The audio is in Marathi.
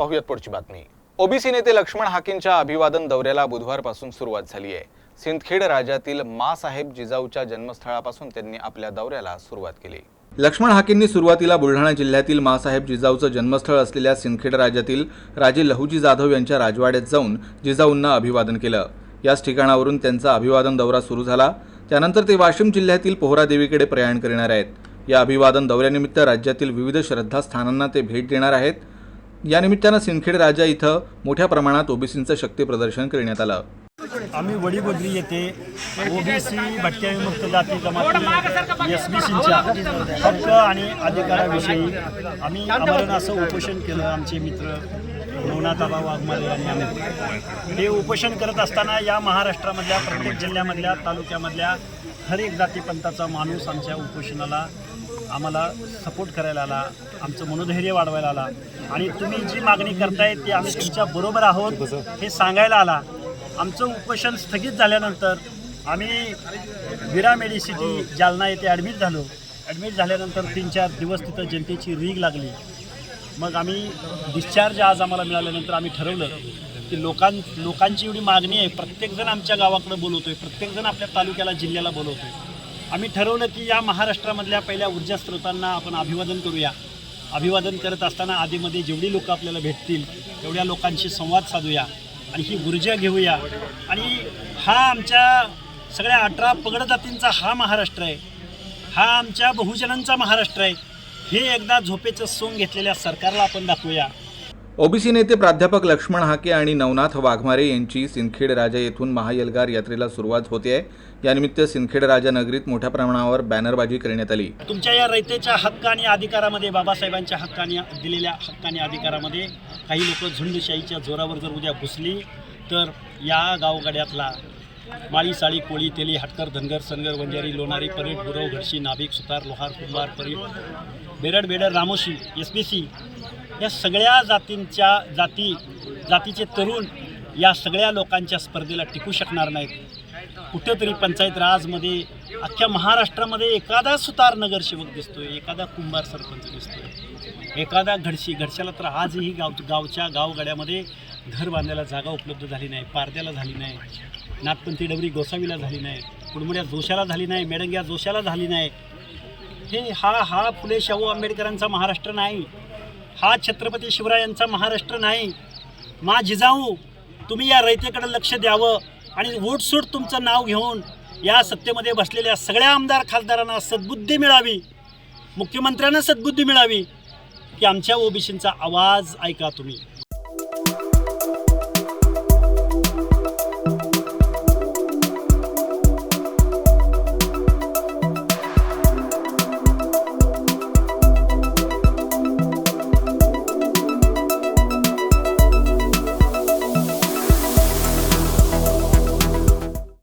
पाहूयात पुढची बातमी. ओबीसी नेते लक्ष्मण हाकींच्या अभिवादन दौऱ्याला बुधवारपासून सुरुवात झाली आहे. सिंदखेड राज्यातील मासाहेब जिजाऊच्या जन्मस्थळापासून त्यांनी आपल्या दौऱ्याला सुरुवात केली. लक्ष्मण हाकेंनी सुरुवातीला बुलढाणा जिल्ह्यातील मासाहेब जिजाऊचं जन्मस्थळ असलेल्या सिंदखेड राज्यातील राजे लहुजी जाधव यांच्या राजवाड्यात जाऊन जिजाऊंना अभिवादन केलं. याच ठिकाणावरून त्यांचा अभिवादन दौरा सुरू झाला. त्यानंतर ते वाशिम जिल्ह्यातील पोहरादेवीकडे प्रयाण करणार आहेत. या अभिवादन दौऱ्यानिमित्त राज्यातील विविध श्रद्धास्थानांना ते भेट देणार आहेत. या निमित्तानं सिंदखेड राजा इथं मोठ्या प्रमाणात ओबीसींचं शक्ती प्रदर्शन करण्यात आलं. आम्ही वडीगोद्री येथे ओबीसी भटक्या विमुक्त जाती जमाती एस बी सीच्या हक्क आणि अधिकाराविषयी आम्ही आमरण असं उपोषण केलं आमचे मित्र लोणाताबा वाघमारे आणि आम्ही. हे उपोषण करत असताना या महाराष्ट्रामधल्या प्रत्येक जिल्ह्यामधल्या तालुक्यामधल्या हर एक जातीपंथाचा माणूस आमच्या उपोषणाला आम्हाला सपोर्ट करायला आला आमचं मनोधैर्य वाढवायला आला. आणि तुम्ही जी मागणी करताय ती आम्ही तुमच्या बरोबर आहोत हे सांगायला आला. आमचं उपोषण स्थगित झाल्यानंतर आम्ही विरा मेडिसिटी जालना येथे ॲडमिट झालो. ॲडमिट झाल्यानंतर तीन चार दिवस तिथं जनतेची रीग लागली. मग आम्ही डिस्चार्ज आज आम्हाला मिळाल्यानंतर आम्ही ठरवलं की लोकां लोकांची एवढी मागणी आहे प्रत्येकजण आमच्या गावाकडं बोलवतो आहे प्रत्येकजण आपल्या तालुक्याला जिल्ह्याला बोलवतो आहे आम्ही ठरवलं की या महाराष्ट्रामधल्या पहिल्या ऊर्जा स्रोतांना आपण अभिवादन करूया. अभिवादन करत असताना आधीमध्ये जेवढी लोकं आपल्याला भेटतील तेवढ्या लोकांशी संवाद साधूया आणि ही ऊर्जा घेऊया. आणि हा आमच्या सगळ्या अठरा पगड जातींचा हा महाराष्ट्र आहे. हा आमच्या बहुजनांचा महाराष्ट्र आहे. हे एकदा झोपेचं सोंग घेतलेल्या सरकारला आपण दाखवूया. ओबीसी नेते प्राध्यापक लक्ष्मण हाके आणि नवनाथ वाघमारे यांची सिंदखेड राजा येथून महायलगार यात्रेला सुरुवात होते. आहे यानिमित्त सिंदखेड राजा नगरीत मोठ्या प्रमाणावर बॅनरबाजी करण्यात आली. तुमच्या या रयतेच्या हक्क आणि अधिकारामध्ये बाबासाहेबांच्या हक्काने दिलेल्या हक्क आणि अधिकारामध्ये काही लोक झुंडशाहीच्या जोरावर जर उद्या घुसली तर या गावगाड्यातला माळी साळी कोळी तेली हटकर धनगर सनगर वंजारी लोणारी परेड गुरव घडशी नाभिक सुतार लोहार कुंभार परी बेरड बेडर रामोशी एस बी सी या सगळ्या जातींच्या जाती जातीचे तरुण या सगळ्या लोकांच्या स्पर्धेला टिकू शकणार नाहीत. कुठेतरी पंचायत राजमध्ये अख्ख्या महाराष्ट्रामध्ये एखादा सुतार नगरसेवक दिसतोय एखादा कुंभार सरपंच दिसतोय. एखादा घडशी घडशाला तर आजही गाव गावच्या गावगाड्यामध्ये घर बांधायला जागा उपलब्ध झाली नाही पारद्याला झाली नाही नाथपंथी डबरी गोसावीला झाली नाही कुडमुड्या जोशाला झाली नाही मेडंग्या जोशाला झाली नाही. हे हा हा फुले शाहू आंबेडकरांचा महाराष्ट्र नाही. हा छत्रपती शिवरायांचा महाराष्ट्र नाही. मा जिजाऊ तुम्ही या रयतेकडे लक्ष द्यावं आणि वोटसूट तुमचं नाव घेऊन या सत्तेमध्ये बसलेल्या सगळ्या आमदार खासदारांना सद्बुद्धी मिळावी मुख्यमंत्र्यांना सद्बुद्धी मिळावी की आमच्या ओबीसींचा आवाज ऐका तुम्ही.